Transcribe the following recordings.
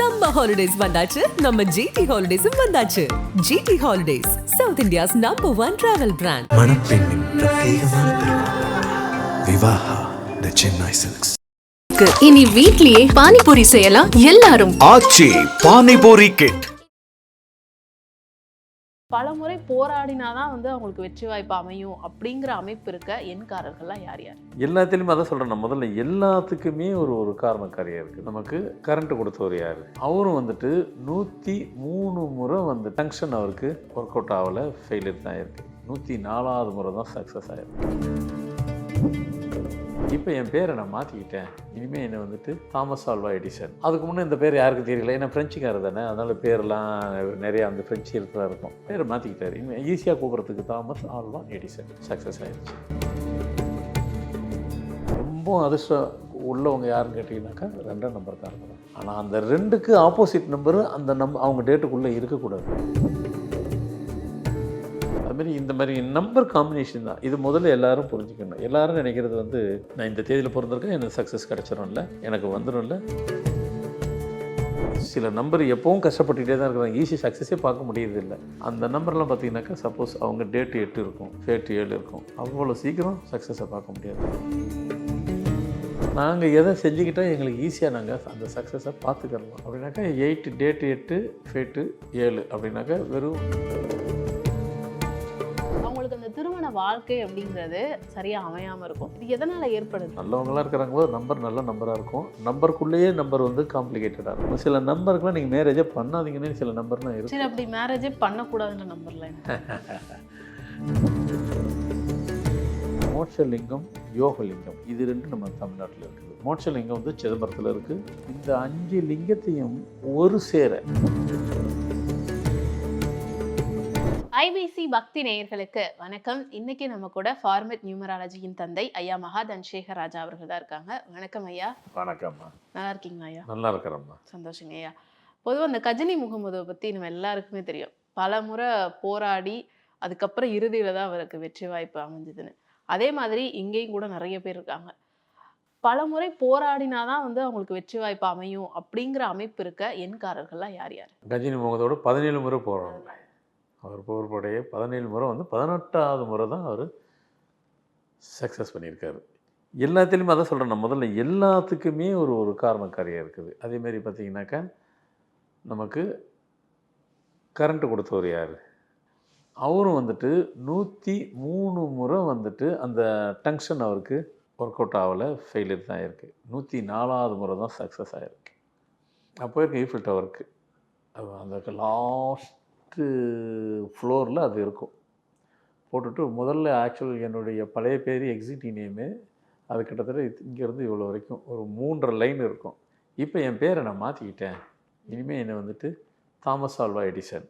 Summer holidays வந்தாச்சு. நம்ம GT ஹாலிடேஸும் வந்தாச்சு. GT holidays South India's number one travel brand மணப்பெண்ணின் பிரத்யேகமான திருமணம் விவாஹா த சென்னை சில்க்ஸ் இனி வீட்லயே பானிபூரி செய்யலாம் எல்லாரும். ஆச்சி பானிபூரி கிட் பல முறை போராடினாதான் வந்து அவங்களுக்கு வெற்றி வாய்ப்பு அமையும் அப்படிங்கிற அமைப்பு இருக்க எண்காரர்கள்லாம் யார் யார்? எல்லாத்துலேயுமே அதான் சொல்கிறேன் நான் முதல்ல எல்லாத்துக்குமே ஒரு ஒரு காரணக்காரியாக இருக்குது நமக்கு கரண்ட் கொடுத்தவர் யார்? அவரும் வந்துட்டு நூற்றி மூணு முறை வந்து டங்ஷன் அவருக்கு ஒர்க் அவுட் ஆகலை ஃபெயிலியர் தான் இருக்குது நூற்றி நாலாவது முறை தான் சக்ஸஸ் ஆயிருக்கு. இப்போ என் பேரை நான் மாற்றிக்கிட்டேன் இனிமேல் என்னை வந்துட்டு தாமஸ் ஆல்வா எடிசன். அதுக்கு முன்னே இந்த பேர் யாருக்கு தெரியல. ஏன்னா ஃப்ரெஞ்சுக்காரர் தானே. அதனால் பேரெல்லாம் நிறையா அந்த ஃப்ரெஞ்சு இருக்கிறதா இருக்கும். பேரை மாற்றிக்கிட்டார் இனிமேல் ஈஸியாக கூப்பிட்றதுக்கு தாமஸ் ஆல்வா எடிசன். சக்ஸஸ் ஆயிடுச்சு ரொம்ப அதிர்ஷ்டம் உள்ளவங்க யாருன்னு கேட்டிங்கனாக்கா ரெண்டாம் நம்பர் தான். ஆனால் அந்த ரெண்டுக்கு ஆப்போசிட் நம்பரு அந்த நம்ப அவங்க டேட்டுக்குள்ளே இருக்கக்கூடாது. மாதிரி இந்த மாதிரி நம்பர் காம்பினேஷன் தான். இது முதல்ல எல்லாரும் புரிஞ்சுக்கணும். எல்லாரும் நினைக்கிறது வந்து நான் இந்த தேதியில் பிறந்திருக்கேன் எனக்கு சக்ஸஸ் கிடச்சிரும்ல. எனக்கு வந்துடும்ல சில நம்பர் எப்பவும் கஷ்டப்பட்டுகிட்டே தான் இருக்கிறாங்க. ஈஸி சக்ஸஸே பார்க்க முடியறதில்ல. அந்த நம்பர்லாம் பார்த்தீங்கன்னாக்கா சப்போஸ் அவங்க டேட்டு எட்டு இருக்கும். ஃபேட்டு ஏழு இருக்கும். அவ்வளோ சீக்கிரம் சக்ஸஸை பார்க்க முடியாது. நாங்கள் எதை செஞ்சுக்கிட்டால் எங்களுக்கு ஈஸியாக நாங்கள் அந்த சக்ஸஸை பார்த்துக்கலாம் அப்படின்னாக்கா எயிட்டு டேட்டு எட்டு ஃபேட்டு ஏழு அப்படின்னாக்கா வெறும் வாழ்க்கை அப்படிங்கிறது சரியா அமையாம இருக்கும். இது எதனால ஏற்படுது? நல்லவங்களாம் இருக்கிறாங்களோ நம்பர் நல்ல நம்பராக இருக்கும். நம்பருக்குள்ளேயே நம்பர் வந்து காம்ப்ளிகேட்டடாக இருக்கும். சில நம்பருக்குலாம் நீங்கள் மேரேஜே பண்ணாதீங்கன்னு சில நம்பர்லாம் இருக்கும் சரி அப்படி மேரேஜே பண்ணக்கூடாதுன்ற நம்பர்ல மோட்சலிங்கம் யோகலிங்கம். இது ரெண்டு நம்ம தமிழ்நாட்டில் இருக்குது. மோட்சலிங்கம் வந்து சிதம்பரத்தில் இருக்குது இந்த அஞ்சு லிங்கத்தையும் ஒரு சேர ஐபிசி பக்தி நேயர்களுக்கு வணக்கம். இன்னைக்கு நம்ம கூட ஃபார்மட் நியூமராலஜியின் தந்தை ஐயா மகா தன்சேகர் ராஜா அவர்கள் தான் இருக்காங்க. வணக்கம் ஐயா. வணக்கம்மா. நல்லா இருக்கீங்களா ஐயா? நல்லா இருக்கிறம்மா. சந்தோஷங்க ஐயா. பொதுவாக இந்த கஜினி முகமதுவை பற்றி நம்ம எல்லாருக்குமே தெரியும். பல முறை போராடி அதுக்கப்புறம் இறுதியில் தான் அவருக்கு வெற்றி வாய்ப்பு அமைஞ்சதுன்னு. அதே மாதிரி இங்கேயும் கூட நிறைய பேர் இருக்காங்க. பல முறை போராடினாதான் வந்து அவங்களுக்கு வெற்றி வாய்ப்பு அமையும் அப்படிங்கிற அமைப்பு இருக்க எண்காரர்கள்லாம் யார் யார்? கஜினி முகத்தோட பதினேழு முறை போகிறாங்க அவர் போர்படைய பதினேழு முறை வந்து பதினெட்டாவது முறை தான் அவர் சக்ஸஸ் பண்ணியிருக்காரு. எல்லாத்துலேயுமே அதான் சொல்கிறேன் நான் முதல்ல எல்லாத்துக்குமே ஒரு ஒரு காரணக்காரியாக இருக்குது. அதேமாரி பார்த்தீங்கன்னாக்கா நமக்கு கரண்ட்டு கொடுத்தவர் யார்? அவரும் வந்துட்டு நூற்றி மூணு முறை வந்துட்டு அந்த டங்ஷன் அவருக்கு ஒர்க் அவுட் ஆகலை ஃபெயிலியர் தான் இருக்குது நூற்றி நாலாவது முறை தான் சக்ஸஸ் ஆகிருக்கு அப்போ இருக்க ஈஃபில் டவருக்கு அந்த லாஸ்ட் ஃபஸ்ட்டு ஃப்ளோரில் அது இருக்கும். போட்டுட்டு முதல்ல ஆக்சுவல் என்னுடைய பழைய பேர் எக்ஸிட் நேமு அது கிட்டத்தட்ட இங்கேருந்து இவ்வளோ வரைக்கும் ஒரு மூன்றரை லைன் இருக்கும். இப்போ என் பேரை நான் மாற்றிக்கிட்டேன் இனிமேல் என்னை வந்துட்டு தாமஸ் ஆல்வா எடிசன்.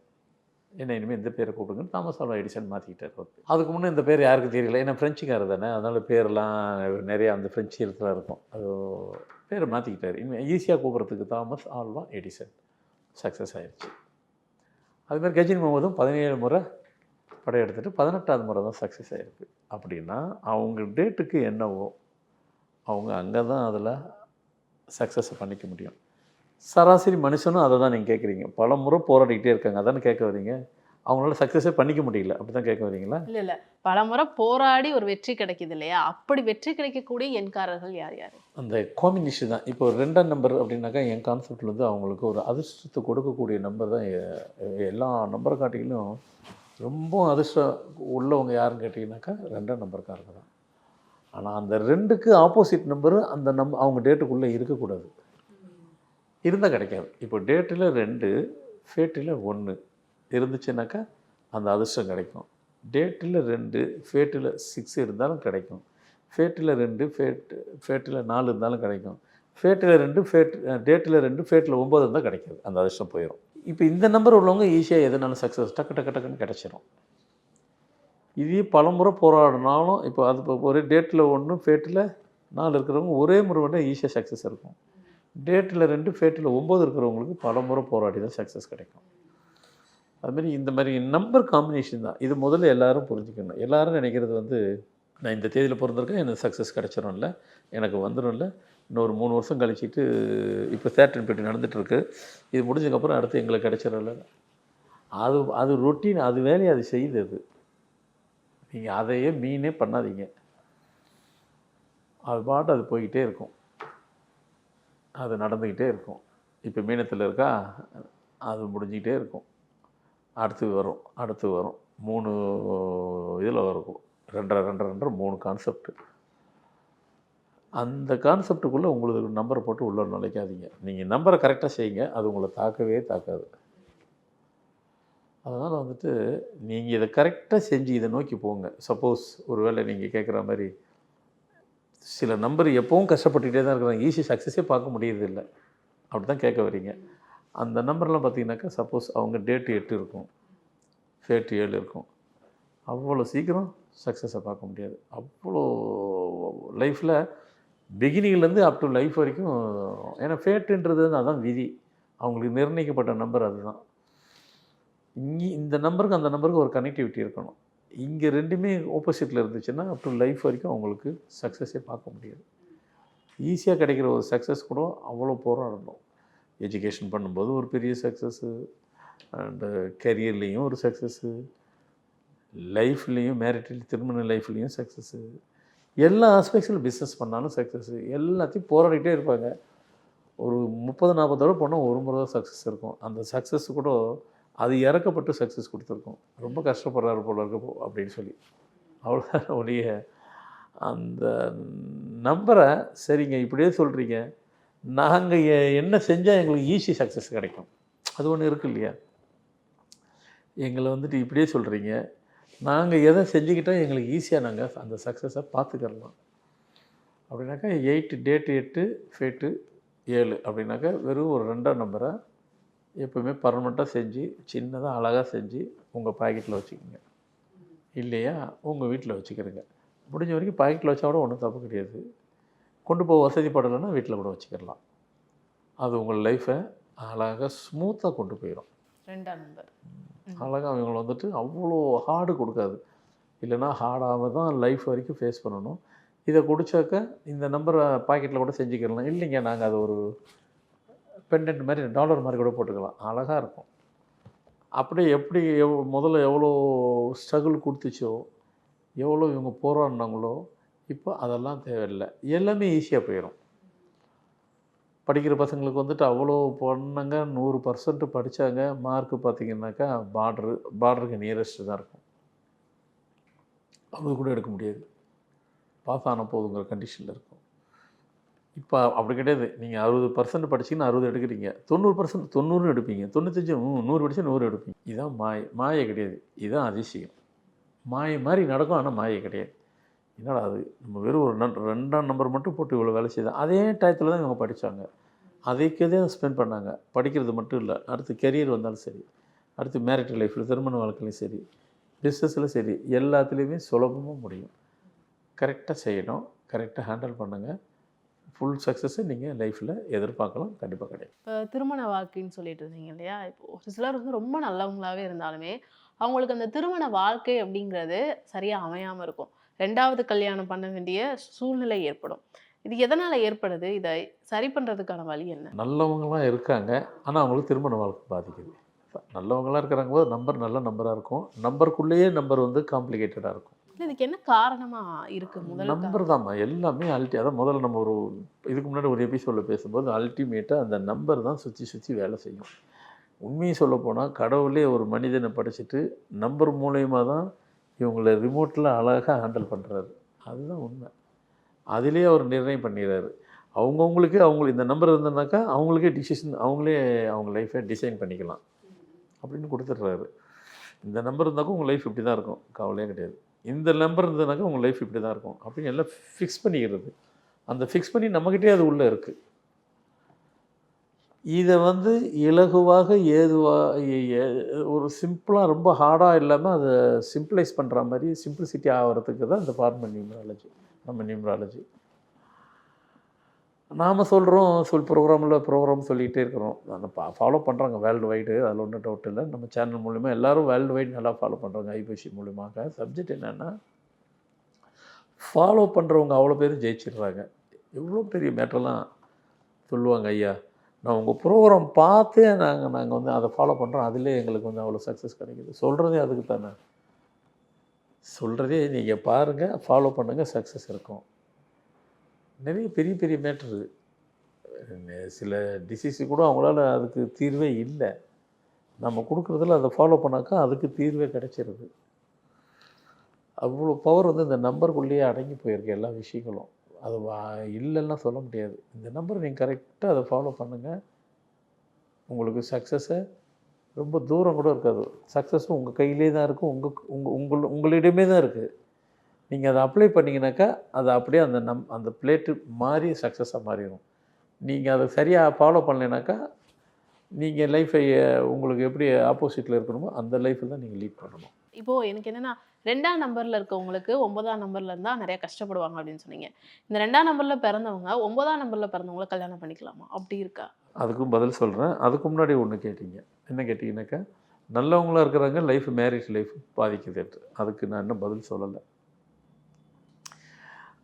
என்ன இனிமேல் இந்த பேரை கூப்பிடுங்க தாமஸ் ஆல்வா எடிசன் மாற்றிக்கிட்டார் அதுக்கு முன்னே இந்த பேர் யாருக்கும் தெரியல. ஏன்னா ஃப்ரெஞ்சுக்காரர் தானே. அதனால் பேரெலாம் நிறையா அந்த ஃப்ரெஞ்சு எழுத்துல இருக்கும். அது பேரை மாற்றிக்கிட்டார் இனிமேல் ஈஸியாக கூப்பிட்றதுக்கு தாமஸ் ஆல்வா எடிசன். சக்ஸஸ் ஆயிடுச்சு அதுமாதிரி கஜினி முகமதும் பதினேழு முறை படையெடுத்துட்டு பதினெட்டாவது முறை தான் சக்ஸஸ் ஆகிருக்கு அப்படின்னா அவங்க டேட்டுக்கு என்னவோ அவங்க அங்கே தான் அதில் சக்ஸஸை பண்ணிக்க முடியும். சராசரி மனுஷனும் அதை தான் நீங்கள் கேட்குறீங்க பல முறை போராடிக்கிட்டே இருக்காங்க. அதானே கேட்க வரீங்க அவங்களால சக்ஸஸே பண்ணிக்க முடியல. அப்படி தான் கேட்க வரீங்களா இல்ல இல்ல. பல முறை போராடி ஒரு வெற்றி கிடைக்குது இல்லையா? அப்படி வெற்றி கிடைக்கக்கூடிய எண்காரர்கள் யார் யார்? அந்த காம்பினேஷன் தான். இப்போ ரெண்டாம் நம்பர் அப்படின்னாக்கா என் கான்செப்டில் வந்து அவங்களுக்கு ஒரு அதிர்ஷ்டத்தை கொடுக்கக்கூடிய நம்பர் தான் எல்லா நம்பரை காட்டிலும் ரொம்ப அதிர்ஷ்டம் உள்ளவங்க யாருன்னு கேட்டிங்கனாக்கா ரெண்டாம் நம்பர்காரங்க தான். ஆனால் அந்த ரெண்டுக்கு ஆப்போசிட் நம்பரு அந்த நம்ப அவங்க டேட்டுக்குள்ளே இருக்கக்கூடாது. இருந்தால் கிடைக்காது. இப்போ டேட்டில் ரெண்டு ஃபேட்டில் ஒன்று இருந்துச்சுனாக்கா அந்த அதிர்ஷ்டம் கிடைக்கும். டேட்டில் ரெண்டு ஃபேட்டில் சிக்ஸ் இருந்தாலும் கிடைக்கும். ஃபேட்டில் ரெண்டு ஃபேட் ஃபேட்டில் நாலு இருந்தாலும் கிடைக்கும். ஃபேட்டில் ரெண்டு ஃபேட் டேட்டில் ரெண்டு ஃபேட்டில் ஒம்பது இருந்தால் கிடைக்காது. அந்த அதிர்ஷ்டம் போயிடும் இப்போ இந்த நம்பர் உள்ளவங்க ஈஸியாக எதுனாலும் சக்ஸஸ் டக்கு டக்கு டக்குன்னு கிடச்சிரும். இதே பலமுறை போராடினாலும் இப்போ அது இப்போ ஒரே டேட்டில் ஒன்று ஃபேட்டில் நாலு இருக்கிறவங்க ஒரே முறை மட்டும் ஈஸியாக சக்ஸஸ் இருக்கும். டேட்டில் ரெண்டு ஃபேட்டில் ஒம்பது இருக்கிறவங்களுக்கு பலமுறை போராடி தான் சக்ஸஸ் கிடைக்கும். அதுமாரி இந்த மாதிரி நம்பர் காம்பினேஷன் தான். இது முதல்ல எல்லாரும் புரிஞ்சுக்கணும். எல்லாரும் நினைக்கிறது வந்து நான் இந்த தேதியில் பிறந்திருக்கேன் எனக்கு சக்ஸஸ் கிடச்சிரும்ல எனக்கு வந்துடும்ல இன்னொரு மூணு வருஷம் கழிச்சிட்டு இப்போ சேட்டன் பெட்டி நடந்துகிட்ருக்கு இது முடிஞ்சதுக்கப்புறம் அடுத்து எங்களுக்கு கிடைச்சிடல அது அது ரொட்டீன் அது வேலையை அது செய்யுது அது. நீங்கள் அதையே மீனே பண்ணாதீங்க. அது பாட்டு அது போய்கிட்டே இருக்கும். அது நடந்துக்கிட்டே இருக்கும். இப்போ மீனத்தில் இருக்கா? அது முடிஞ்சிக்கிட்டே இருக்கும். அடுத்து வரும் அடுத்து வரும். மூணு இதில் வரும். ரெண்டரை ரெண்டரை ரெண்டரை மூணு கான்செப்ட் அந்த கான்செப்டுக்குள்ளே உங்களுக்கு நம்பரை போட்டு உள்ளே நுழைக்காதீங்க. நீங்கள் நம்பரை கரெக்டாக செய்யுங்க. அது உங்களை தாக்கவே தாக்காது. அதனால் வந்துட்டு நீங்கள் இதை கரெக்டாக செஞ்சு இதை நோக்கி போங்க. சப்போஸ் ஒரு வேளை நீங்கள் கேட்குற மாதிரி சில நம்பர் எப்பவும் கஷ்டப்பட்டுக்கிட்டே தான் இருக்கிறாங்க. ஈஸி சக்ஸஸே பார்க்க முடியறதில்லை. அப்படி தான் கேட்க வரீங்க அந்த நம்பர்லாம் பார்த்தீங்கன்னாக்கா சப்போஸ் அவங்க டேட்டு எட்டு இருக்கும். ஃபேட்டு ஏழு இருக்கும். அவ்வளோ சீக்கிரம் சக்ஸஸை பார்க்க முடியாது. அவ்வளோ லைஃப்பில் பிகினிங்லேருந்து அப் டு லைஃப் வரைக்கும் ஏன்னா ஃபேட்டுன்றது வந்து அதான் விதி. அவங்களுக்கு நிர்ணயிக்கப்பட்ட நம்பர் அதுதான். இங்கே இந்த நம்பருக்கு அந்த நம்பருக்கு ஒரு கனெக்டிவிட்டி இருக்கணும். இங்கே ரெண்டுமே ஆப்போசிட்டில் இருந்துச்சுன்னா அப் டு லைஃப் வரைக்கும் அவங்களுக்கு சக்ஸஸே பார்க்க முடியாது. ஈஸியாக கிடைக்கிற ஒரு சக்ஸஸ் கூட அவ்வளோ போராடணும். எஜுகேஷன் பண்ணும்போது ஒரு பெரிய சக்ஸஸ்ஸு அண்டு கரியர்லேயும் ஒரு சக்ஸஸ்ஸு லைஃப்லேயும் மேரிட்டல் திருமண லைஃப்லேயும் சக்ஸஸ்ஸு எல்லா ஆஸ்பெக்ட்ஸில் பிஸ்னஸ் பண்ணாலும் சக்ஸஸ்ஸு எல்லாத்தையும் போராடிட்டே இருப்பாங்க. ஒரு முப்பது நாற்பது தடவை போனால் ஒரு முறை தான் சக்ஸஸ் இருக்கும். அந்த சக்ஸஸ் கூட அது இறக்கப்பட்டு சக்ஸஸ் கொடுத்துருக்கோம். ரொம்ப கஷ்டப்படுறாரு போல இருக்க அப்படின்னு சொல்லி. அவ்வளோதான் ஒழிய அந்த நம்பரை சரிங்க இப்படியே சொல்கிறீங்க நாங்கள் என்ன செஞ்சால் எங்களுக்கு ஈஸி சக்ஸஸ் கிடைக்கும். அது ஒன்று இருக்கு இல்லையா? எங்களை வந்துட்டு இப்படியே சொல்கிறீங்க நாங்கள் எதை செஞ்சுக்கிட்டோம் எங்களுக்கு ஈஸியாக நாங்கள் அந்த சக்ஸஸை பார்த்துக்கிறலாம் அப்படின்னாக்கா எயிட்டு டேட்டு எட்டு ஃபேட்டு ஏழு. அப்படின்னாக்கா வெறும் ஒரு ரெண்டாம் நம்பரை எப்போவுமே பர்மனெண்ட்டாக செஞ்சு சின்னதாக அழகாக செஞ்சு உங்கள் பாக்கெட்டில் வச்சுக்கோங்க. இல்லையா? உங்கள் வீட்டில் வச்சுக்கிறங்க. முடிஞ்ச வரைக்கும் பாக்கெட்டில் வச்சா கூட ஒன்றும் தப்பு கிடையாது. கொண்டு போக வசதிப்படலைன்னா வீட்டில் கூட வச்சுக்கிடலாம். அது உங்கள் லைஃப்பை அழகாக ஸ்மூத்தாக கொண்டு போயிடும். ரெண்டாம் நம்பர் அழகாக அவங்கள வந்துட்டு அவ்வளோ ஹார்டு கொடுக்காது. இல்லைன்னா ஹார்டாக தான் லைஃப் வரைக்கும் ஃபேஸ் பண்ணணும். இதை குடிச்சாக்க இந்த நம்பரை பாக்கெட்டில் கூட செஞ்சுக்கலாம் இல்லைங்க நாங்கள் அது ஒரு பெண்டன்ட் மாதிரி டாலர் மாதிரி கூட போட்டுக்கலாம். அழகாக இருக்கும். அப்படியே எப்படி எவ் முதல்ல எவ்வளோ ஸ்ட்ரகிள் கொடுத்துச்சோ எவ்வளோ இவங்க போராடினாங்களோ இப்போ அதெல்லாம் தேவையில்லை. எல்லாமே ஈஸியாக போயிடும் படிக்கிற பசங்களுக்கு வந்துட்டு அவ்வளோ பொண்ணுங்க நூறு பர்சன்ட் படித்தாங்க மார்க்கு பார்த்தீங்கன்னாக்கா பார்டரு பார்டருக்கு நியரஸ்ட்டு தான் இருக்கும். அது கூட எடுக்க முடியாது. பாஸ் ஆன போதுங்கிற கண்டிஷனில் இருக்கும். இப்போ அப்படி கிடையாது. நீங்கள் அறுபது பர்சன்ட் படிச்சீங்கன்னா அறுபது எடுக்கிறீங்க. தொண்ணூறு பர்சன்ட் தொண்ணூறு எடுப்பீங்க. தொண்ணூத்தஞ்சு நூறு படிச்சா நூறு எடுப்பீங்க. இதுதான் மாய மாயை கிடையாது. இதுதான் அதிசயம். மாயை மாதிரி நடக்கும் ஆனால் மாயை கிடையாது. என்னடா அது? நம்ம வெறும் ஒரு நன் ரெண்டாம் நம்பர் மட்டும் போட்டு இவ்வளோ வேலை செய்தோம் அதே டயத்தில் தான் இவங்க படித்தாங்க அதைக்கே தான் ஸ்பெண்ட் பண்ணாங்க. படிக்கிறது மட்டும் இல்லை. அடுத்து கெரியர் வந்தாலும் சரி. அடுத்து மேரிட் லைஃப்பில் திருமண வாழ்க்கையிலையும் சரி. பிஸ்னஸில் சரி. எல்லாத்துலேயுமே சுலபமாக முடியும். கரெக்டாக செய்யணும். கரெக்டாக ஹேண்டில் பண்ணுங்கள் ஃபுல் சக்ஸஸை நீங்கள் லைஃப்பில் எதிர்பார்க்கலாம். கண்டிப்பாக கிடைக்கும். இப்போ திருமண வாழ்க்கைன்னு சொல்லிட்டு இருந்தீங்க இல்லையா? இப்போ ஒரு சிலர் வந்து ரொம்ப நல்லவங்களாகவே இருந்தாலுமே அவங்களுக்கு அந்த திருமண வாழ்க்கை அப்படிங்கிறது சரியாக அமையாமல் இருக்கும். ரெண்டாவது கல்யாணம் பண்ண வேண்டிய சூழ்நிலை ஏற்படும். இது எதனால ஏற்படுது? இதை சரி பண்றதுக்கான வழி என்ன? நல்லவங்களாம் இருக்காங்க. ஆனால் அவங்களுக்கு திருமண வாழ்க்கை பாதிக்குது. நல்லவங்களாம் இருக்கிறாங்க போது நம்பர் நல்ல நம்பராக இருக்கும். நம்பருக்குள்ளேயே நம்பர் வந்து காம்ப்ளிகேட்டடாக இருக்கும். இதுக்கு என்ன காரணமா இருக்கு முதல் நம்பர் தான்மா எல்லாமே அல்டி அதான் முதல்ல நம்ம ஒரு இதுக்கு முன்னாடி ஒரு எபிசோடில் பேசும்போது அல்டிமேட்டாக அந்த நம்பர் தான் சுற்றி சுற்றி வேலை செய்யும். உண்மையை சொல்ல போனால் கடவுளே ஒரு மனிதனை படிச்சுட்டு நம்பர் மூலயமா தான் இவங்களை ரிமோட்டில் அழகாக ஹேண்டில் பண்ணுறாரு அதுதான் உண்மை. அதிலே அவர் நிர்ணயம் பண்ணிடுறாரு அவங்கவுங்களுக்கு அவங்களுக்கு இந்த நம்பர் இருந்ததுனாக்கா அவங்களுக்கே டிசிஷன் அவங்களே அவங்க லைஃப்பை டிசைன் பண்ணிக்கலாம். அப்படின்னு கொடுத்துட்றாரு. இந்த நம்பர் இருந்தாக்கா உங்கள் லைஃப் இப்படி தான் இருக்கும். கவலையே கிடையாது. இந்த நம்பர் இருந்ததுனாக்கா உங்கள் லைஃப் இப்படி தான் இருக்கும். அப்படின்னு எல்லாம் ஃபிக்ஸ் பண்ணிக்கிறது. அந்த ஃபிக்ஸ் பண்ணி நம்மக்கிட்டே அது உள்ளே இருக்குது இதை வந்து இலகுவாக ஏதுவாக ஒரு சிம்பிளாக ரொம்ப ஹார்டாக இல்லாமல் அதை சிம்பிளைஸ் பண்ணுற மாதிரி சிம்பிளிசிட்டி ஆகிறதுக்கு தான் இந்த ஃபார்மல் நியூமராலஜி நம்ம நியூமராலஜி நாம் சொல்கிறோம் சொல் ப்ரோக்ராமில் ப்ரோக்ராம் சொல்லிகிட்டே இருக்கிறோம். அதை ஃபாலோ பண்ணுறாங்க வேர்ல்டு வைடு அதில் ஒன்றும் டவுட் இல்லை. நம்ம சேனல் மூலிமா எல்லோரும் வேர்ல்டு வைடு நல்லா ஃபாலோ பண்ணுறாங்க ஐபிசி மூலியமாக. சப்ஜெக்ட் என்னென்னா ஃபாலோ பண்ணுறவங்க அவ்வளோ பேர் ஜெயிச்சிடுறாங்க. எவ்வளோ பெரிய மேட்டர்லாம் சொல்லுவாங்க ஐயா? நான் உங்கள் ப்ரோக்ராம் பார்த்தே நாங்கள் நாங்கள் வந்து அதை ஃபாலோ பண்ணுறோம் அதிலே எங்களுக்கு வந்து அவ்வளோ சக்ஸஸ் கிடைக்குது. சொல்கிறதே அதுக்கு தானே. சொல்கிறதே நீங்கள் பாருங்கள் ஃபாலோ பண்ணுங்கள் சக்ஸஸ் இருக்கும். நிறைய பெரிய பெரிய மேட்ரு சில டிசீஸு கூட அவங்களால அதுக்கு தீர்வே இல்லை. நம்ம கொடுக்குறதுல அதை ஃபாலோ பண்ணாக்கா அதுக்கு தீர்வே கிடைச்சிருது. அவ்வளோ பவர் வந்து இந்த நம்பருக்குள்ளேயே அடங்கி போயிருக்கு எல்லா விஷயங்களும். அது வா- இல்லைன்னா சொல்ல முடியாது. இந்த நம்பர் நீங்கள் கரெக்டாக அதை ஃபாலோ பண்ணுங்கள் உங்களுக்கு சக்ஸஸை ரொம்ப தூரம் கூட இருக்காது. சக்ஸஸும் உங்கள் கையிலே தான் இருக்கும் உங்கள் உங்கள் உங்கள் உங்களிடமே தான் இருக்குது நீங்கள் அதை அப்ளை பண்ணிங்கனாக்கா அது அப்படியே அந்த நம் அந்த பிளேட்டு மாறி சக்ஸஸாக மாறிடும் நீங்கள் அதை சரியாக ஃபாலோ பண்ணலைனாக்கா நீங்கள் லைஃப்பை உங்களுக்கு எப்படி ஆப்போசிட்டில் இருக்கணுமோ அந்த லைஃப்பில் தான் நீங்கள் லீட் பண்ணணும். இப்போ எனக்கு என்னன்னா ரெண்டாம் நம்பர்ல இருக்கவங்களுக்கு ஒன்பதாம் நம்பர்ல இருந்தா நிறைய கஷ்டப்படுவாங்க அப்படின்னு சொன்னீங்க. இந்த ரெண்டாம் நம்பர்ல பிறந்தவங்க ஒன்பதாம் நம்பர்ல பிறந்தவங்கள கல்யாணம் பண்ணிக்கலாமா? அப்படி இருக்கா? அதுக்கும் பதில் சொல்கிறேன் அதுக்கு முன்னாடி ஒன்று கேட்டீங்க. என்ன கேட்டிங்கனாக்கா நல்லவங்களா இருக்கிறாங்க லைஃப் மேரேஜ் லைஃப் பாதிக்குது அதுக்கு நான் இன்னும் பதில் சொல்லலை.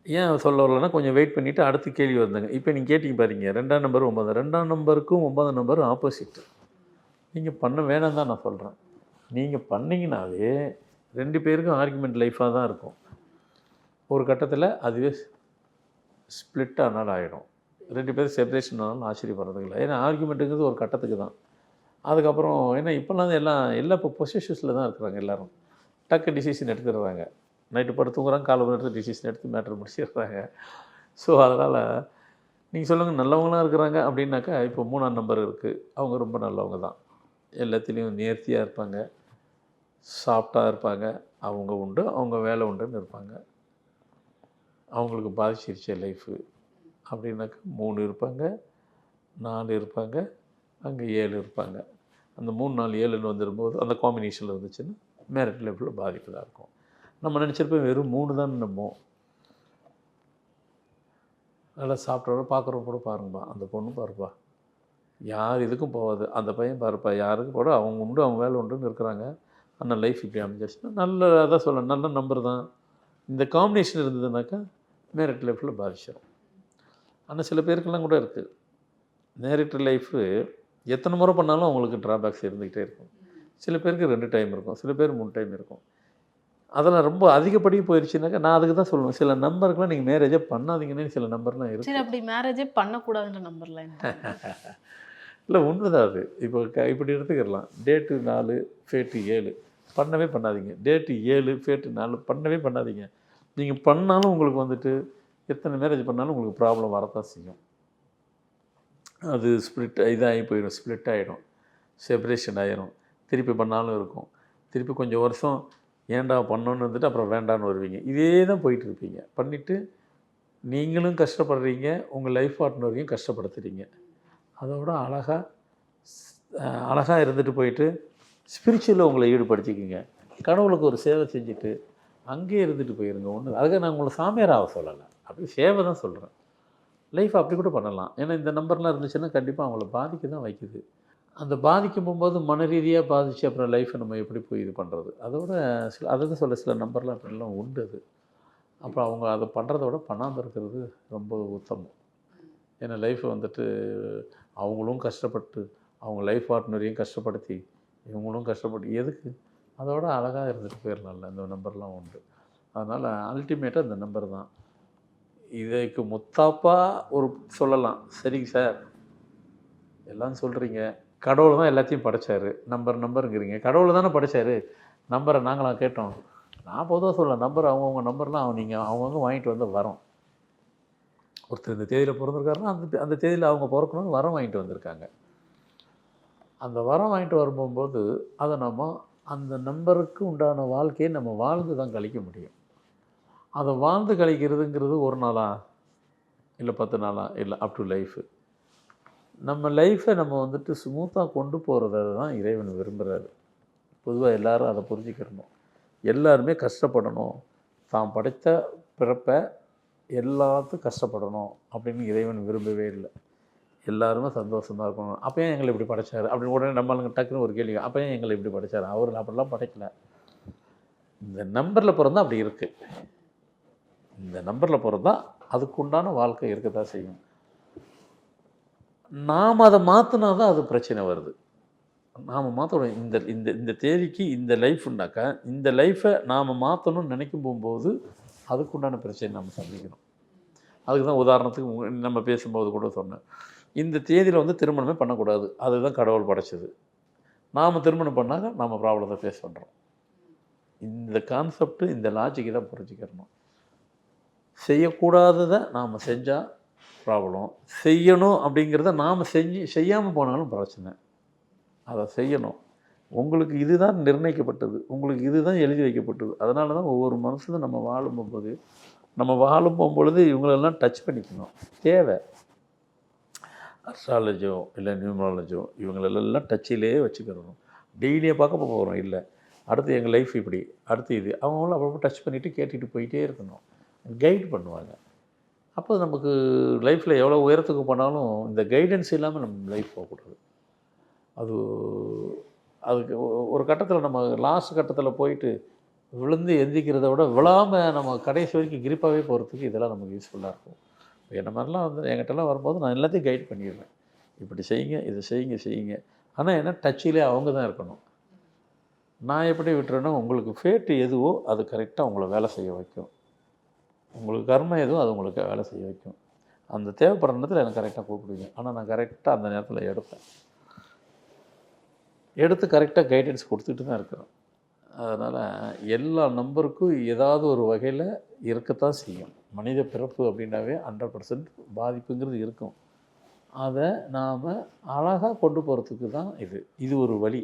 ஏன் சொல்ல வரலன்னா கொஞ்சம் வெயிட் பண்ணிவிட்டு அடுத்த கேள்வி வந்தாங்க இப்போ நீங்கள் கேட்டிங்க பாருங்க ரெண்டாம் நம்பர் ஒம்பது ரெண்டாம் நம்பருக்கும் ஒன்பதாம் நம்பரும் ஆப்போசிட் நீங்கள் பண்ண வேணாம் தான் நான் சொல்கிறேன் நீங்கள் பண்ணிங்கனாவே ரெண்டு பேருக்கும் ஆர்குமெண்ட் லைஃபாக தான் இருக்கும். ஒரு கட்டத்தில் அதுவே ஸ்ப்ளிட் ஆனால் ஆகிடும் ரெண்டு பேரும் செப்பரேஷன் ஆனாலும் ஆச்சரியப்படுறதுக்கு இல்லை. ஏன்னா ஆர்குமெண்ட்டுங்கிறது ஒரு கட்டத்துக்கு தான். அதுக்கப்புறம் ஏன்னா இப்போல்லாம் எல்லாம் எல்லா இப்போ பொசிஷன்ஸில் தான் இருக்கிறாங்க எல்லாரும். டக்கு டிசிஷன் எடுத்துடுறாங்க நைட்டு படுத்து தூங்குறாங்க காலை எடுத்து டிசிஷன் எடுத்து மேட்ரு முடிச்சிடுறாங்க. ஸோ அதனால் நீங்கள் சொல்லுங்கள் நல்லவங்களாம் இருக்கிறாங்க அப்படின்னாக்கா இப்போ மூணாம் நம்பர் இருக்குது அவங்க ரொம்ப நல்லவங்க தான். எல்லாத்துலேயும் நேர்த்தியாக இருப்பாங்க சாஃப்டாக இருப்பாங்க அவங்க உண்டு அவங்க வேலை உண்டுன்னு இருப்பாங்க. அவங்களுக்கு பாதிச்சிருச்சு லைஃபு அப்படின்னாக்கா மூணு இருப்பாங்க நாலு இருப்பாங்க அங்கே ஏழு இருப்பாங்க. அந்த மூணு நாலு ஏழுன்னு வந்துடும்போது அந்த காம்பினேஷனில் இருந்துச்சுன்னா மேரிட் லைஃப்பில் பாதிப்பு தான் இருக்கும். நம்ம நினச்சிருப்போம் வெறும் மூணு தான் நம்போம் நல்லா சாப்பிட்றவரை பார்க்குறவங்க கூட பாருங்கப்பா அந்த பொண்ணு பாருப்பா. யார் இதுக்கும் போகாது. அந்த பையன் பாருப்பா யாருக்கும் கூட அவங்க உண்டு அவங்க வேலை உண்டுன்னு இருக்கிறாங்க. ஆனால் லைஃப் இப்படி அமைஞ்சிருச்சுன்னா நல்ல அதான் சொல்ல நல்ல நம்பர் தான். இந்த காம்பினேஷன் இருந்ததுனாக்கா மேரிட் லைஃப்பில் பாதிச்சிடும் ஆனால் சில பேருக்கெல்லாம் கூட இருக்குது மேரிட் லைஃபு எத்தனை முறை பண்ணாலும் அவங்களுக்கு ட்ராபேக்ஸ் இருந்துக்கிட்டே இருக்கும். சில பேருக்கு ரெண்டு டைம் இருக்கும் சில பேர் மூணு டைம் இருக்கும். அதெல்லாம் ரொம்ப அதிகப்படி போயிடுச்சுனாக்கா நான் அதுக்கு தான் சொல்லுவேன். சில நம்பருக்குலாம் நீங்கள் மேரேஜே பண்ணாதீங்கன்னு சில நம்பர்லாம் இருக்கு. சரி அப்படி மேரேஜே பண்ணக்கூடாதுன்ற நம்பர்ல என்ன? இல்லை உண்மைதான் அது. இப்போ க இப்படி எடுத்துக்கிடலாம். டேட்டு நாலு ஃபேட்டு ஏழு. பண்ணவே பண்ணாதீங்க. டேட்டு ஏழு ஃபேட்டு நாலு பண்ணவே பண்ணாதீங்க. நீங்கள் பண்ணாலும் உங்களுக்கு வந்துட்டு எத்தனை மேரேஜ் பண்ணாலும் உங்களுக்கு ப்ராப்ளம் வரத்தான் செய்யும். அது ஸ்ப்ளிட் இதாகி போயிடும். ஸ்ப்ளிட் ஆகிடும் செப்பரேஷன் ஆயிரும். திருப்பி பண்ணாலும் இருக்கும். திருப்பி கொஞ்சம் வருஷம் ஏன்டா பண்ணோன்னு வந்துட்டு அப்புறம் வேண்டான்னு வருவீங்க. இதே தான் போயிட்டு இருப்பீங்க பண்ணிவிட்டு நீங்களும் கஷ்டப்படுறீங்க உங்கள் லைஃப் பார்ட்னரையும் கஷ்டப்படுத்துகிறீங்க அதோட அழகாக அழகாக இருந்துட்டு போயிட்டு ஸ்பிரிச்சுவலில் உங்களை ஈடுபடுத்திக்கிங்க. கடவுளுக்கு ஒரு சேவை செஞ்சுட்டு அங்கேயே இருந்துட்டு போயிருங்க. ஒன்று அதுக்காக நான் உங்களை சாமியார் ஆக சொல்லலை. அப்படி சேவை தான் சொல்கிறேன் லைஃப் அப்படி கூட பண்ணலாம். ஏன்னா இந்த நம்பர்லாம் இருந்துச்சுன்னா கண்டிப்பாக அவங்கள பாதிக்க தான் வைக்குது. அந்த பாதிக்கும் போகும்போது மன ரீதியாக பாதிச்சு அப்புறம் லைஃப்பை நம்ம எப்படி போய் இது பண்ணுறது அதோட சில அதுக்கு சொல்ல சில நம்பர்லாம் அப்படிலாம் உண்டு அது. அப்புறம் அவங்க அதை பண்ணுறத விட பண்ணாமல் இருக்கிறது ரொம்ப உத்தமம். ஏன்னா லைஃப்பை வந்துட்டு அவங்களும் கஷ்டப்பட்டு அவங்க லைஃப் பார்ட்னரையும் கஷ்டப்படுத்தி இவங்களும் கஷ்டப்பட்டு எதுக்கு? அதோட அழகாக இருந்துட்டு போயிடலாம்ல இந்த நம்பர்லாம் உண்டு. அதனால் அல்டிமேட்டாக இந்த நம்பர் தான். இதுக்கு முத்தாப்பாக ஒரு சொல்லலாம். சரிங்க சார். எல்லாம் சொல்கிறீங்க கடவுள் தான் எல்லாத்தையும் படைச்சார். நம்பர் நம்பருங்கிறீங்க. கடவுள் தானே படைச்சாரு? நம்பரை நாங்களாம் கேட்டோம். நான் பொதுவாக சொல்ல நம்பர் அவங்கவுங்க நம்பர்லாம் நீங்கள் அவங்கவுங்க வாங்கிட்டு வந்து வரோம். ஒருத்தர் இந்த தேதியில் பிறந்திருக்காருன்னா அந்த அந்த தேதியில் அவங்க பிறக்கணும்னு வரம் வாங்கிட்டு வந்திருக்காங்க. அந்த வரம் வாங்கிட்டு வரும்போது அதை நம்ம அந்த நம்பருக்கு உண்டான வாழ்க்கையை நம்ம வாழ்ந்து தான் கழிக்க முடியும். அதை வாழ்ந்து கழிக்கிறதுங்கிறது ஒரு நாளா? இல்லை பத்து நாளா? இல்லை அப் டு லைஃபு நம்ம லைஃப்பை நம்ம வந்துட்டு ஸ்மூத்தாக கொண்டு போகிறத தான் இறைவன் விரும்புகிறாரு பொதுவாக எல்லாரும் அதை புரிஞ்சுக்கிறணும் எல்லாருமே கஷ்டப்படணும். தான் படைத்த பிறப்பை எல்லாத்துக்கும் கஷ்டப்படணும் அப்படின்னு இறைவன் விரும்பவே இல்லை. எல்லாருமே சந்தோஷமாக இருக்கணும். அப்போ ஏன் எங்களை இப்படி படைச்சார்? அப்படின்னு உடனே நம்மளுங்க டக்குன்னு ஒரு கேள்வி அப்போ ஏன் எங்களை இப்படி படைச்சாரு? அவர் அப்படிலாம் படைக்கல. இந்த நம்பரில் பிறந்தா அப்படி இருக்குது இந்த நம்பரில் பிறந்தா அதுக்குண்டான வாழ்க்கை இருக்க தான் செய்யும். நாம் அதை மாற்றினா தான் அது பிரச்சனை வருது. நாம் மாற்றணும் இந்த இந்த இந்த தேதிக்கு இந்த லைஃப்னாக்கா இந்த லைஃப்பை நாம் மாற்றணும்னு நினைக்கும் போகும்போது அதுக்குண்டான பிரச்சனை நம்ம சந்திக்கணும். அதுக்கு தான் உதாரணத்துக்கு நம்ம பேசும்போது கூட சொன்னேன். இந்த தேதியில் வந்து திருமணமே பண்ணக்கூடாது. அதுதான் கடவுள் படைச்சது. நாம் திருமணம் பண்ணாக்க நாம் ப்ராப்ளத்தை ஃபேஸ் பண்ணுறோம் இந்த கான்செப்ட் இந்த லாஜிக்கை தான் புரிஞ்சுக்கிறணும். செய்யக்கூடாததை நாம் செஞ்சால் ப்ராப்ளம் செய்யணும் அப்படிங்கிறத நாம் செஞ்சு செய்யாமல் போனாலும் பிரச்சனை. அதை செய்யணும். உங்களுக்கு இதுதான் நிர்ணயிக்கப்பட்டது. உங்களுக்கு இதுதான் எழுதி வைக்கப்பட்டது. அதனால தான் ஒவ்வொரு மனசுலும் நம்ம வாழும் போது நம்ம வாழும் போகும்பொழுது இவங்களெல்லாம் டச் பண்ணிக்கணும். தேவை. அஸ்ட்ராலஜோ இல்லை நியூமராலஜோ இவங்களெல்லாம் டச்சிலே வச்சுக்கிறோம் டெய்லியே பார்க்க போகிறோம் இல்லை. அடுத்து எங்கள் லைஃப் இப்படி அடுத்து இது. அவங்களும் அப்பப்போ டச் பண்ணிவிட்டு கேட்டுட்டு போயிட்டே இருக்கணும். கைட் பண்ணுவாங்க. அப்போ நமக்கு லைஃப்பில் எவ்வளோ உயரத்துக்கு போனாலும் இந்த கைடன்ஸ் இல்லாமல் நம்ம லைஃப் போகக்கூடாது. அது அதுக்கு ஒ- ஒரு கட்டத்தில் நம்ம லாஸ்ட் கட்டத்தில் போயிட்டு விழுந்து எந்திக்கிறத விட விழாமல் நம்ம கடைசி வரைக்கும் கிரிப்பாகவே போகிறதுக்கு இதெல்லாம் நமக்கு யூஸ்ஃபுல்லாக இருக்கும். என்ன மாதிரிலாம் வந்து என்கிட்டலாம் வரும்போது நான் எல்லாத்தையும் கைட் பண்ணிடுவேன். இப்படி செய்யுங்க இதை செய்யுங்க செய்யுங்க. ஆனால் என்ன டச்சிலே அவங்க தான் இருக்கணும். நான் எப்படி விட்டுறேன்னா உங்களுக்கு ஃபேட்டு எதுவோ அது கரெக்டாக உங்களை வேலை செய்ய வைக்கும். உங்களுக்கு கர்மம் எதுவும் அது உங்களுக்கு வேலை செய்ய வைக்கும். அந்த தேவைப்படுற நேரத்தில் எனக்கு கரெக்டாக கூப்பிடுவீங்க ஆனால் நான் கரெக்டாக அந்த நேரத்தில் எடுப்பேன். எடுத்து கரெக்டாக கைடன்ஸ் கொடுத்துட்டு தான் இருக்கிறோம். அதனால் எல்லா நம்பருக்கும் ஏதாவது ஒரு வகையில் இருக்கத்தான் செய்யும். மனித பிறப்பு அப்படின்னாவே ஹண்ட்ரட் பர்சன்ட் பாதிப்புங்கிறது இருக்கும். அதை நாம் அழகாக கொண்டு போகிறதுக்கு தான் இது. இது ஒரு வழி.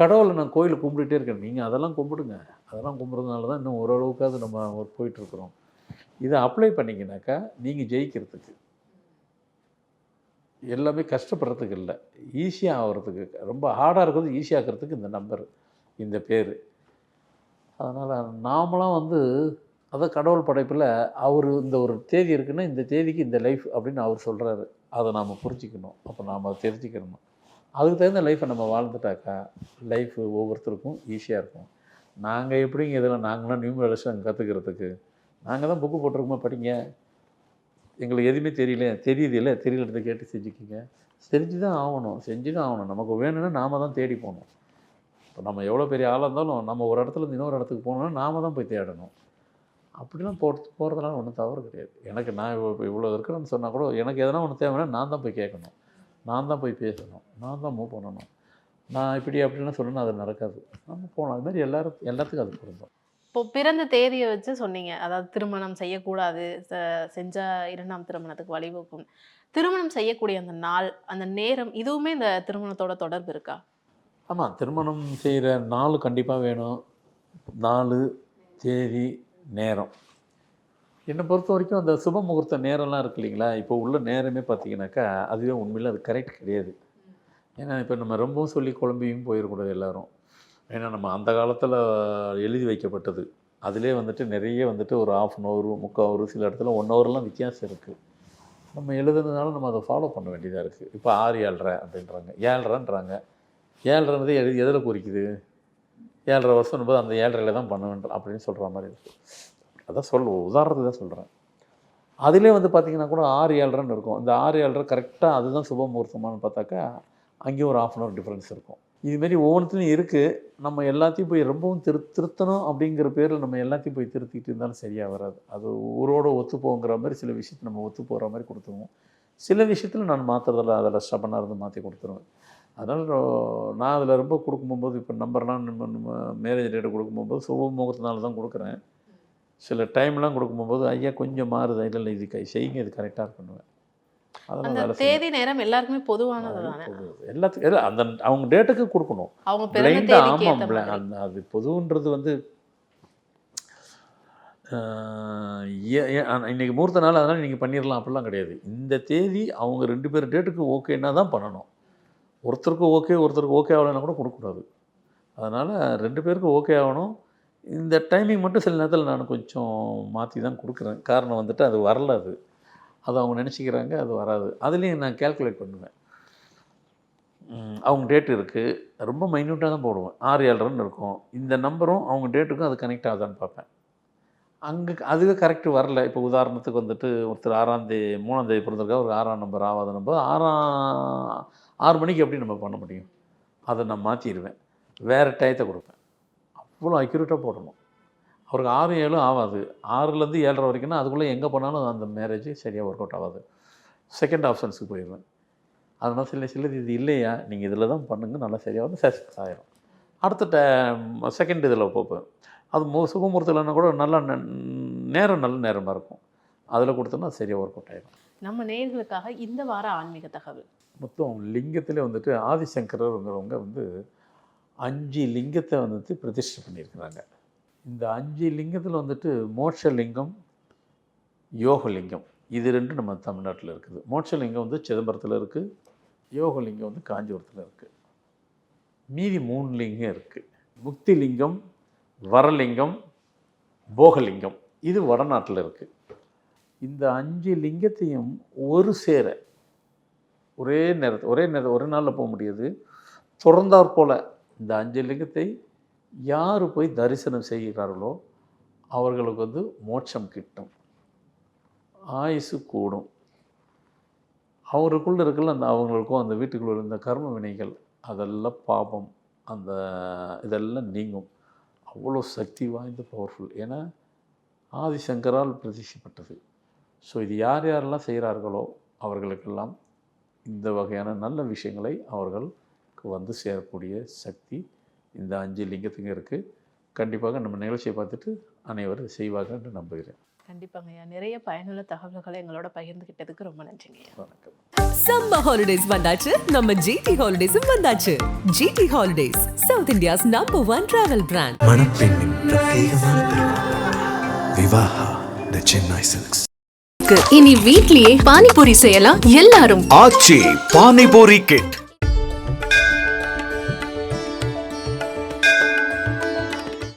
கடவுளை நான் கோயிலில் கும்பிட்டுட்டே இருக்கேன். நீங்கள் அதெல்லாம் கும்பிடுங்க. அதெல்லாம் கும்பிட்றதுனால தான் இன்னும் ஓரளவுக்காவது நம்ம ஒரு போயிட்டுருக்குறோம். இதை அப்ளை பண்ணிங்கனாக்கா நீங்கள் ஜெயிக்கிறதுக்கு எல்லாமே கஷ்டப்படுறதுக்கு இல்லை. ஈஸியாக ஆகிறதுக்கு ரொம்ப ஹார்டாக இருக்கிறது ஈஸியாகிறதுக்கு இந்த நம்பர் இந்த பேர். அதனால் நாமளாம் வந்து அதான் கடவுள் படைப்பில் அவர் இந்த ஒரு தேதி இருக்குன்னா இந்த தேதிக்கு இந்த லைஃப் அப்படின்னு அவர் சொல்கிறாரு அதை நாம் புரிஞ்சிக்கணும். அப்போ நாம் அதை தெரிஞ்சுக்கணும். அதுக்கு தகுந்த லைஃப்பை நம்ம வாழ்ந்துட்டாக்கா லைஃப் ஒவ்வொருத்தருக்கும் ஈஸியாக இருக்கும். நாங்கள் எப்படிங்க இதில் நாங்களாம் நியூமரேஷன் கற்றுக்கிறதுக்கு நாங்கள் தான் புக்கு போட்டிருக்கோமா படிங்க. எங்களுக்கு எதுவுமே தெரியல. தெரியுது இல்லை? தெரியலதை கேட்டு செஞ்சுக்கிங்க. செஞ்சு தான் ஆகணும். செஞ்சு தான் ஆகணும். நமக்கு வேணும்னா நாம தான் தேடி போகணும். இப்போ நம்ம எவ்வளோ பெரிய ஆளாக இருந்தாலும் நம்ம ஒரு இடத்துல இருந்து இன்னொரு இடத்துக்கு போகணும்னா நாம தான் போய் தேடணும். அப்படிலாம் போ போகிறதுனால ஒன்றும் தவறு கிடையாது. எனக்கு நான் இவ்வளோ இப்போ இவ்வளோ இருக்கிறேன்னு சொன்னால் கூட எனக்கு எதனா ஒன்று தேவைன்னா நான் தான் போய் கேட்கணும். நான் தான் போய் பேசணும். நான் தான் மூவ் பண்ணணும். நான் இப்படி அப்படின்னு சொன்னேன்னா அது நடக்காது. நம்ம போகணும் அது மாதிரி எல்லாரும் எல்லாத்துக்கும் அது பொருந்தும். இப்போ பிறந்த தேதியை வச்சு சொன்னீங்க. அதாவது திருமணம் செய்யக்கூடாது செ- செஞ்சா இரண்டாம் திருமணத்துக்கு வழிவகுக்கும். திருமணம் செய்யக்கூடிய அந்த நாள் அந்த நேரம் இதுவுமே இந்த திருமணத்தோட தொடர்பு இருக்கா? ஆமாம் திருமணம் செய்கிற நாள் கண்டிப்பாக வேணும். நாள் தேதி நேரம். என்னை பொறுத்த வரைக்கும் அந்த சுப முகூர்த்த நேரம்லாம் இருக்கு இல்லைங்களா? இப்போ உள்ள நேரமே பார்த்தீங்கன்னாக்கா அதுவே உண்மையில் அது கரெக்ட் கிடையாது. ஏன்னா இப்போ நம்ம ரொம்பவும் சொல்லி குழம்பியும் போயிடக்கூடாது எல்லோரும். ஏன்னா நம்ம அந்த காலத்தில் எழுதி வைக்கப்பட்டது. அதிலே வந்துட்டு நிறைய வந்துட்டு ஒரு ஆஃப் அன் ஹவர் முக்கால் ஹவர் சில இடத்துல ஒன் ஹவர்லாம் வித்தியாசம் இருக்குது நம்ம எழுதுனதுனால நம்ம அதை ஃபாலோ பண்ண வேண்டியதாக இருக்குது இப்போ ஆறு ஏழ்ரை அப்படின்றாங்க. ஏழ்ரைன்றாங்க. ஏழ்ரைன்றது எழுதி எதில் குறிக்குது? ஏழரை வருஷம் போது அந்த ஏழரையில் தான் பண்ண வேண்டும் அப்படின்னு சொல்கிற மாதிரி இருக்குது அதான் சொல் உதாரணத்துக்கு தான் சொல்கிறேன் அதிலே வந்து பார்த்திங்கன்னா கூட ஆறு ஏழ்ரைன்னு இருக்கும். இந்த ஆறு ஏழ்ரை கரெக்டாக அதுதான் சுப முகூர்த்தமானு பார்த்தாக்கா அங்கேயும் ஒரு ஆஃப் அன் ஹவர் டிஃப்ரென்ஸ் இருக்கும். இதுமாரி ஒவ்வொன்றுத்துலையும் இருக்குது நம்ம எல்லாத்தையும் போய் ரொம்பவும் திரு திருத்தணும் அப்படிங்கிற பேரில் நம்ம எல்லாத்தையும் போய் திருத்திக்கிட்டு இருந்தாலும் சரியாக வராது. அது ஊரோட ஒத்துப்போங்கிற மாதிரி சில விஷயத்தை நம்ம ஒத்து போகிற மாதிரி கொடுத்துருவோம். சில விஷயத்தில் நான் மாற்றுறதில்ல அதில் ஸ்டபனாக இருந்து மாற்றி கொடுத்துருவேன். அதனால் நான் அதில் ரொம்ப கொடுக்கும்போது இப்போ நம்பர்லாம் நம்ம நம்ம மேரேஜ் டேட்டை கொடுக்கும்போது சுபமுகத்தினால முகூர்த்தனால தான் கொடுக்குறேன். சில டைம்லாம் கொடுக்கும்போது ஐயா கொஞ்சம் மாறுது? இல்லை இல்லை இது கை செய்யுங்க இது கரெக்டாக இருக்குன்னுவேன். அந்த தேதி நேரம் எல்லாருக்குமே பொதுவானது தானே? எல்லாத்துக்கும் இல்ல, அந்த அவங்க டேட்டுக்கு கொடுக்கணும். அவங்க பிறந்த ஆமாம் அது பொதுன்றது வந்து இன்னைக்கு முகூர்த்த நாள் அதனால் நீங்கள் பண்ணிடலாம் அப்படிலாம் கிடையாது. இந்த தேதி அவங்க ரெண்டு பேர் டேட்டுக்கு ஓகேன்னா தான் பண்ணணும். ஒருத்தருக்கு ஓகே ஒருத்தருக்கு ஓகே ஆகலைன்னா கூட கொடுக்கக்கூடாது. அதனால் ரெண்டு பேருக்கு ஓகே ஆகணும். இந்த டைமிங் மட்டும் சில நேரத்தில் நான் கொஞ்சம் மாற்றி தான் கொடுக்குறேன். காரணம் வந்துட்டு அது வரல அது. அது அவங்க நினச்சிக்கிறாங்க அது வராது. அதுலேயும் நான் கேல்குலேட் பண்ணுவேன். அவங்க டேட் இருக்குது ரொம்ப மைன்யூட்டாக தான் போடுவேன். ஆறு ஏழு ரன் இருக்கும். இந்த நம்பரும் அவங்க டேட்டுக்கும் அது கனெக்ட் ஆகுதான்னு பார்ப்பேன். அங்கே அதுவே கரெக்டு வரல. இப்போ உதாரணத்துக்கு வந்துட்டு ஒருத்தர் ஆறாம் தேதி மூணாம் தேதி பிறந்திருக்கா ஒரு ஆறாம் நம்பர் ஆவாத நம்பர் ஆறாம் ஆறு மணிக்கு எப்படி நம்ம பண்ண முடியும்? அதை நான் மாற்றிடுவேன் வேறு டயத்தை கொடுப்பேன். அவ்வளோ அக்யூரேட்டாக போடணும். அவருக்கு ஆறு ஏழும் ஆகாது ஆறுலேருந்து ஏழரை வரைக்கும்னா அதுக்குள்ளே எங்கே போனாலும் அந்த மேரேஜ் சரியாக ஒர்க் அவுட் ஆகாது. செகண்ட் ஆப்ஷன்ஸுக்கு போயிடுவேன். அதனால் சில சிலது இது இல்லையா? நீங்கள் இதில் தான் பண்ணுங்க நல்லா சரியாக வந்து சக்ஸஸ் ஆயிரும். அடுத்த செகண்ட் இதில் போப்பேன். அது மு சுகமுகூர்த்தம்னா கூட நல்ல நே- நேரம் நல்ல நேரமாக இருக்கும். அதில் கொடுத்தோன்னா சரியாக ஒர்க் அவுட் ஆயிடும் நம்ம நேயர்களுக்காக இந்த வார ஆன்மீக தகவல். மொத்தம் லிங்கத்திலே வந்துட்டு ஆதிசங்கரருங்கிறவங்க வந்து அஞ்சு லிங்கத்தை வந்துட்டு பிரதிஷ்டை பண்ணியிருக்கிறாங்க. இந்த அஞ்சு லிங்கத்தில் வந்துட்டு மோட்சலிங்கம் யோகலிங்கம். இது ரெண்டும் நம்ம தமிழ்நாட்டில் இருக்குது. மோட்சலிங்கம் வந்து சிதம்பரத்தில் இருக்குது யோகலிங்கம் வந்து காஞ்சிபுரத்தில் இருக்குது மீதி மூணு லிங்கம் இருக்குது முக்தி லிங்கம் வரலிங்கம் போகலிங்கம். இது வடநாட்டில் இருக்குது இந்த அஞ்சு லிங்கத்தையும் ஒரு சேர ஒரே நேரத்தில் ஒரே நேரம் ஒரே நாளில் போக முடியாது. தொடர்ந்தாற் போல் இந்த அஞ்சு லிங்கத்தை யார் போய் தரிசனம் செய்கிறார்களோ அவர்களுக்கு வந்து மோட்சம் கிட்டும். ஆயுசு கூடும். அவருக்குள்ளே இருக்கல அந்த அவங்களுக்கும் அந்த வீட்டுக்குள்ள இருந்த கர்ம வினைகள் அதெல்லாம் பாபம். அந்த இதெல்லாம் நீங்கும். அவ்வளோ சக்தி வாய்ந்த பவர்ஃபுல் ஏன்னா ஆதிசங்கரால் பிரதிஷ்டப்பட்டது. ஸோ இது யார் யாரெல்லாம் செய்கிறார்களோ அவர்களுக்கெல்லாம் இந்த வகையான நல்ல விஷயங்களை அவர்களுக்கு வந்து சேரக்கூடிய சக்தி இந்த அஞ்சு லிங்கத்துக்கு இருக்குது கண்டிப்பாக நம்ம நிகழ்ச்சியை பார்த்துட்டு அனைவரும் செய்வாங்க என்று நம்புகிறேன். கண்டிப்பாங்க ஐயா. நிறைய பயனுள்ள தகவல்களை எங்களோட பகிர்ந்துகிட்டதுக்கு ரொம்ப நன்றிங்க வணக்கம். சம்மர் ஹாலிடேஸ் வந்தாச்சு. நம்ம ஜிடி ஹாலிடேஸும் வந்தாச்சு. GT holidays south India's number one travel brand மணப்பெண்ணின் பிரத்யேகமான விவாஹா த சென்னை சில்க்ஸ் இனி வீட்லயே பானிபூரி செய்யலாம் எல்லாரும். ஆச்சி பானிபூரி கிட்